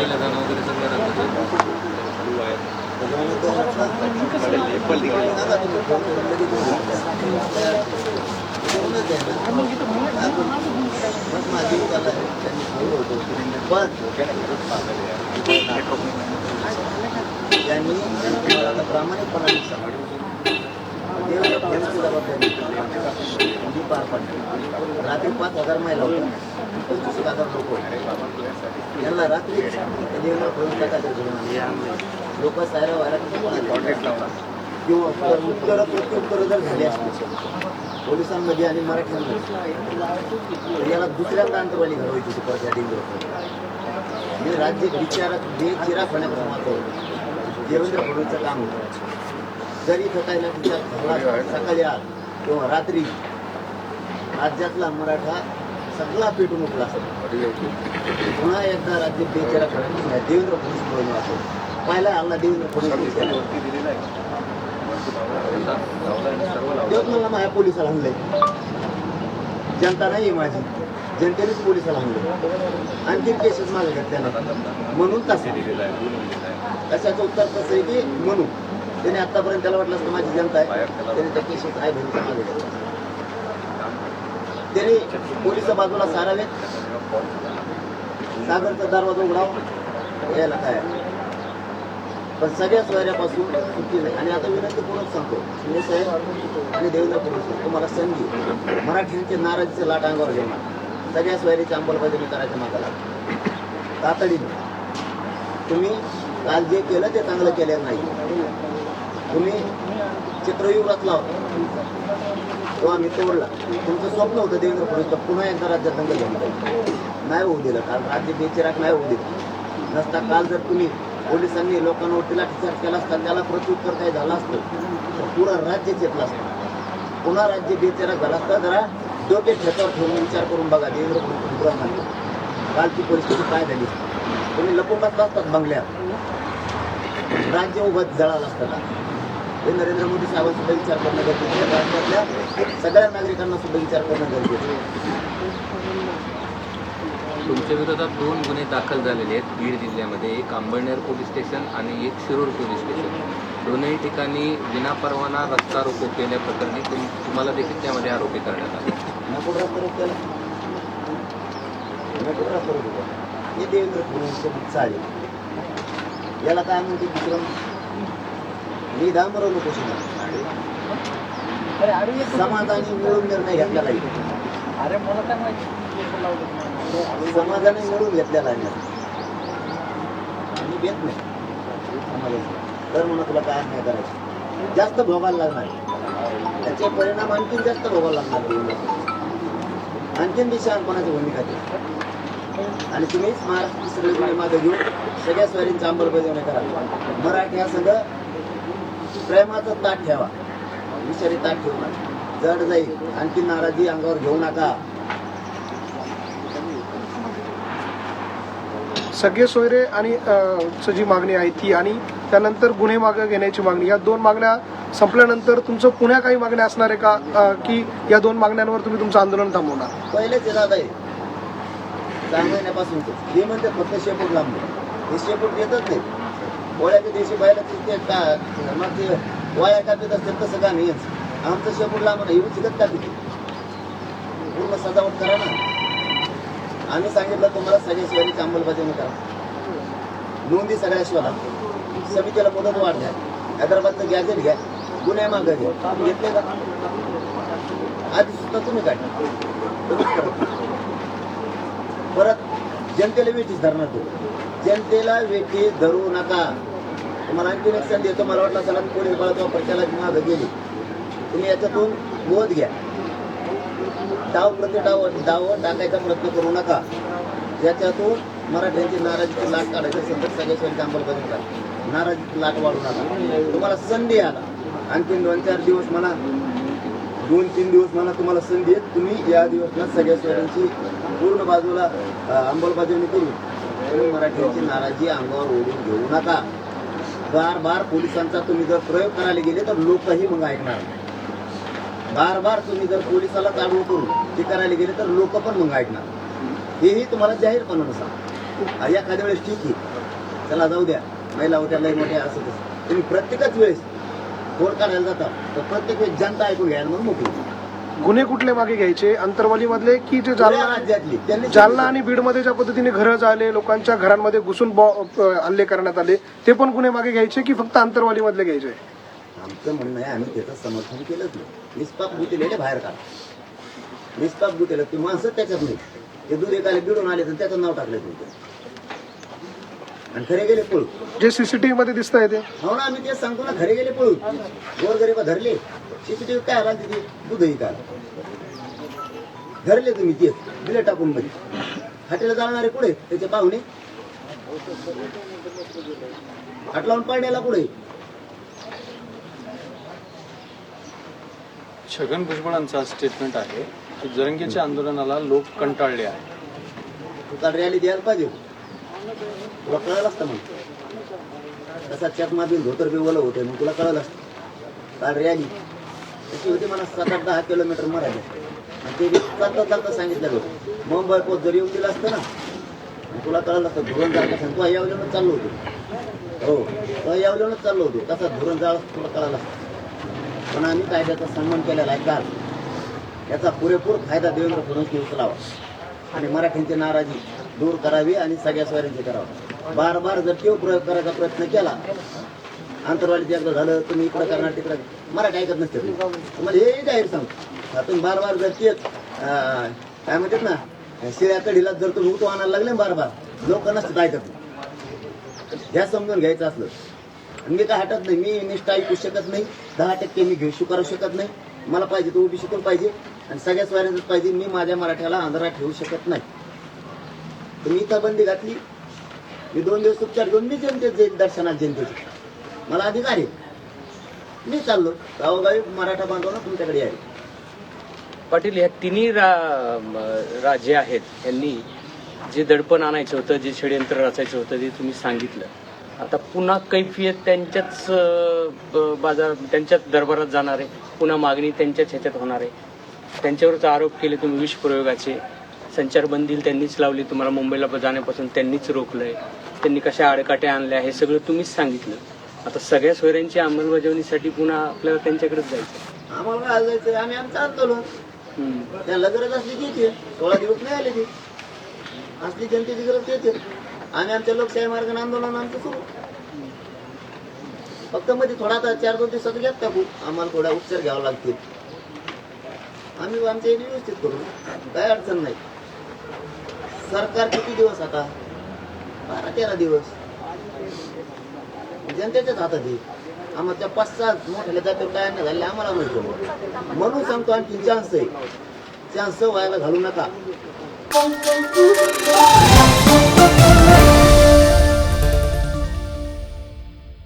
मुंबईला जाणं वगैरे सगळं रद्द झालं. त्यांनी मला आता प्रामाणिकपणाने सांगितलं देवाला देवाची जबाबदारी ती पार पडली रात्री पाच हजार महिला होत्या पंचवीस हजार लोक होते यांना रात्री देवाला करून टाकायचं लोक सायरा व्हायला किंवा उत्तर प्रत्युत्तर जर झाली असली पोलिसांमध्ये आणि मराठ्यांमध्ये याला दुसऱ्या अंतरवाली घडवायची होती परत या डेंजर म्हणजे राज्य विचारात बेचिराग होण्यापासून वाचवलं देवेंद्र फडणवीसचं काम होतं जरी थकायला विचार सकाळी आत किंवा रात्री. राज्यातला मराठा सगळा पेटून उठला असेल. पुन्हा एकदा राज्य बेचारा होण्यापासून देवेंद्र फडणवीस म्हणून असेल पहिला आला देवेंद्र फडणवीस केला. तेव्हाच मला माझ्या पोलिसाला हल्ले जनता नाही माझी. जनतेनेच पोलिसाला हल्ले आणखी केसेस मागे घेतल्या म्हणून तसे. तशाचं उत्तर कसं आहे की म्हणून. त्याने आतापर्यंत त्याला वाटलं असतं माझी जनता आहे. त्याने भरून घेतल्या त्याने पोलीस बाजूला सारावेत. सागरचा दरवाजा उघडावा. यायला काय? पण सगळ्या सोयऱ्यापासून सुट्टी नाही. आणि आता विनंती पूर्ण सांगतो शिंदे साहेब आणि देवेंद्र फडणवीस तुम्हाला संधी मराठ्यांचे नाराजीचे लाट अंगावर घेणार सगळ्या सोयरीची अंमलबजावणी करायच्या मागाला तातडीने तुम्ही काल जे केलं ते चांगलं केलेलं नाही. तुम्ही चित्रयुग रचला होता. तो आम्ही तोडला. तुमचं स्वप्न होतं देवेंद्र फडणवीस पुन्हा एकदा राज्यात दंगल घेऊन नाही होऊ दिलं. कारण राज्य बेचिराग नाही होऊ दिलं. नसता काल जर तुम्ही पोलिसांनी लोकांवरती लाठीचार्ज केला असता त्याला प्रत्युत्तर काय झालं असतं तर पुरा राज्य चेतलं असतं. पुन्हा राज्य बेचिराग झाला असता जरा डोके ठेकावर ठेवून विचार करून बघा देवेंद्र फडणवीस कालची परिस्थिती काय झाली? तुम्ही लपून बसला असतात बंगल्यात. राज्य उभं जळालं असतं का? हे नरेंद्र मोदी साहेबांसुद्धा विचार करणं गरजेचं आहे. राज्यातल्या सगळ्या नागरिकांना सुद्धा विचार करणं गरजेचं आहे. तुमच्या विरोधात दोन गुन्हे दाखल झालेले आहेत. बीड जिल्ह्यामध्ये एक अंबळनेर पोलीस स्टेशन आणि एक शिरूर पोलीस स्टेशन. दोनही ठिकाणी विनापरवाना रस्ता रोको केल्याप्रकरणी तुम तुम्हाला देखील त्यामध्ये आरोपी करण्यात आले. हे देवेंद्र फडणवीसचे याला काय म्हणते विक्रम? मी डांबरवलं कशी समाजाने मिळून निर्णय घेतला नाही अरे मला काय माहिती समाजाने मिळून घेतलेला आहे. मी भेट नाही. तर म्हणून तुला काय नाही करायचं? जास्त भोगायला लागणार. त्याचे परिणाम आणखीन जास्त भोगायला लागणार. आणखीन शहाणपणाची भूमिका ती आणि तुम्हीच महाराष्ट्र सगळे मागे घेऊन सगळ्या स्वारींची अंमलबजावणी करा. मराठी हा सगळं प्रेमाचं ताट ठेवा. विषारी ताट ठेवू नका. जड जाईल आणखी नाराजी अंगावर घेऊ नका. सगळे सोयरे आणि जी मागणी आहे ती आणि त्यानंतर गुन्हे मागे घेण्याची मागणी. या दोन मागण्या संपल्यानंतर तुमचं पुण्या काही मागण्या असणार आहे का? की या दोन मागण्यांवर तुम्ही तुमचं आंदोलन थांबवणार? पहिलेच इरादा आहे सहा महिन्यापासून हे म्हणते फक्त शेपूट लांब हे शेपूट देतच नाही. पोळ्याच्या दिवशी पाहिलं की ते का? मग ते वाया कापीत असते तसं का नाही? आमचं शेपूट लांब नाही एवढी का कापी पूर्ण सजावट करा ना. आम्ही सांगितलं तुम्हाला सगळ्या शिवायची अंमलबजावणी करा. नोंदी सगळ्या शिवाला. समितीला मुदत वाढ द्या. हैदराबादचं गॅजेट घ्या. गुन्हे मागं घ्या. घेतले का? आधी सुद्धा तुम्ही काय तुम्हीच परत जनतेला वेठीस धरणार तू जनतेला वेटी धरू नका. तुम्हाला आणखीन एक संधी देतो. मला वाटलं चला पोलीस बळाचा प्रचाराला मागं गेली. तुम्ही याच्यातून बोध घ्या. डाव प्रति डाव डाव टाकायचा प्रयत्न करू नका. याच्यातून मराठ्यांची नाराजीची लाट काढायचं संदर्भ सगळ्या शहरांची अंमलबजावणी करा नाराजीची लाट वाढू नका. तुम्हाला संधी आला. आणखीन दोन चार दिवस म्हणा दोन तीन दिवस मला तुम्हाला संधी आहे तुम्ही या दिवसला सगळ्या स्वयंची पूर्ण बाजूला अंमलबजावणी करून तुम्ही मराठ्यांची नाराजी अंगावर ओढून घेऊ नका. बार बार पोलिसांचा तुम्ही जर प्रयोग करायला गेले तर लोकही मग ऐकणार बार बार तुम्ही जर पोलिसाला चालू करून ते करायला गेले तर लोक पण मग ऐकणार हेही तुम्हाला जाहीरपणानं सांग एखाद्या वेळेस ठीक आहे. चला जाऊ द्या. महिला होत्या लय मोठ्या असं तसं. तुम्ही प्रत्येकच वेळेस फोड काढायला जाता. तर प्रत्येक वेळेस जनता ऐकून घ्यायला म्हणून मोकळी. गुन्हे कुठले मागे घ्यायचे? अंतरवाली मधले की जे जालना जालना आणि बीडमध्ये ज्या पद्धतीने घरं झाले लोकांच्या घरांमध्ये घुसून हल्ले करण्यात आले ते पण गुन्हे मागे घ्यायचे की फक्त अंतरवाली मधले घ्यायचे? आमचं म्हणणं आहे आम्ही त्याचं समर्थन केलंच नाही. निष्पाप गुतेलेले बाहेर काढ निष्पाप गुतेलं ती माणसं त्याच्यात नाही. ते दूध एकाला बिडून आले तर त्याचं नाव टाकलं तुमचं. आणि खरे गेले पळू जे सीसीटीव्ही मध्ये दिसत आहे ते. हो ना आम्ही तेच सांगतो ना खरे गेले पळू गोरगरीबा धरले. सीसीटीव्ही काय आला तिथे दूधही काय धरले तुम्ही तेच दिले टाकून मध्ये हाटेला जाणारे पुढे त्याचे पाहुणे. हाट लावून पाडण्याला पुढे छगन भुजबळांचा स्टेटमेंट आहे की जरंगीच्या आंदोलनाला लोक कंटाळले आहे तू काल रॅली द्यायला पाहिजे. तुला कळालं असतं मग. तसा चकमा बिन धोतर बी ओलं होते मग तुला कळालं असतं. काल रॅली तशी होती मला सात आठ दहा किलोमीटर मराठी आणि ते चालता चालता सांगितलं होतं. मुंबई पोच जरी येऊन दिलं असतं ना तुला कळलं असतं धुरण जाळ कसं तू यावल्यानंच चाललो होतो. हो तो यावल्यानंच चाललो होतो. कसा धुरण जाळ तुला कळालं असतं. पण आम्ही कायद्याचा सन्मान केलेला आहे काल. याचा पुरेपूर फायदा देवेंद्र फडणवीस उचलावा आणि मराठ्यांची नाराजी दूर करावी आणि सगळ्या स्वाऱ्यांची करावं. बार बार जर तेव प्रयोग करायचा प्रयत्न केला आंतरवालीत एकदा झालं तुम्ही इकडं करणार तिकडं मराठी ऐकत नसते तुम्हाला हे जाहीर सांगतो. आता तुम्ही बार बार जर तेच काय म्हणतात ना शिळ्या कढीला जर तुम्ही उठू आणायला लागले बार बार लोक नसतात ऐकत. ह्या समजून घ्यायचं असलं मी काय हटत नाही. मी निष्ठा ऐकू शकत नाही. दहा टक्के मी घेऊ स्वीकारू शकत नाही. मला पाहिजे तो उभी शिकून पाहिजे. आणि सगळ्याच स्वाऱ्यांचं पाहिजे. मी माझ्या मराठ्याला आंध्रात ठेवू शकत नाही. तर मी इथं बंदी घातली. मी दोन दिवस उपचार घेऊन मी जनतेत जाईल दर्शनात जनतेचे मला अधिकार आहे. मी चाललो. गावोगावी मराठा बांधवांना तुमच्याकडे यावे पाटील या तिन्ही रा म- आहेत यांनी जे दडपण आणायचं होतं जे षडयंत्र रचायचं होतं ते तुम्ही सांगितलं आता पुन्हा कैफियत त्यांच्याच ब- बाजार त्यांच्याच दरबारात जाणार आहे. पुन्हा मागणी त्यांच्याच ह्याच्यात होणार आहे. त्यांच्यावरच आरोप केले तुम्ही विष प्रयोगाचे. संचारबंदी त्यांनीच लावली तुम्हाला मुंबईला जाण्यापासून त्यांनीच रोखलं आहे त्यांनी कशा आडकाट्या आणल्या हे सगळं तुम्हीच सांगितलं. आता सगळ्या सोयऱ्यांची अंमलबजावणीसाठी पुन्हा आपल्याला त्यांच्याकडेच जायचं आम्हाला काय जायचं आम्ही आमचं आंदोलन. हम्म. त्यांना गरज असली की येते. सोळा दिवस नाही आले ते. असली जनतेची गरज येते. आम्ही आमच्या लोकशाही मार्गाने आंदोलन आमचं सुरू. फक्त मध्ये थोडा आता चार दोन दिवसात घेत टाकू आम्हाला थोडा उपचार घ्यावा लागतील. आम्ही आमच्या इथे व्यवस्थित करू. काय अडचण नाही. सरकार किती दिवस आता? बारा तेरा दिवस. जनतेच्याच हातात आहे. आम्हाला त्या पाच सहा मोठ्या जाते काय नाही झाले आम्हाला म्हणतो म्हणून सांगतो आणखी चान्स आहे. चान्स व्हायला घालू नका.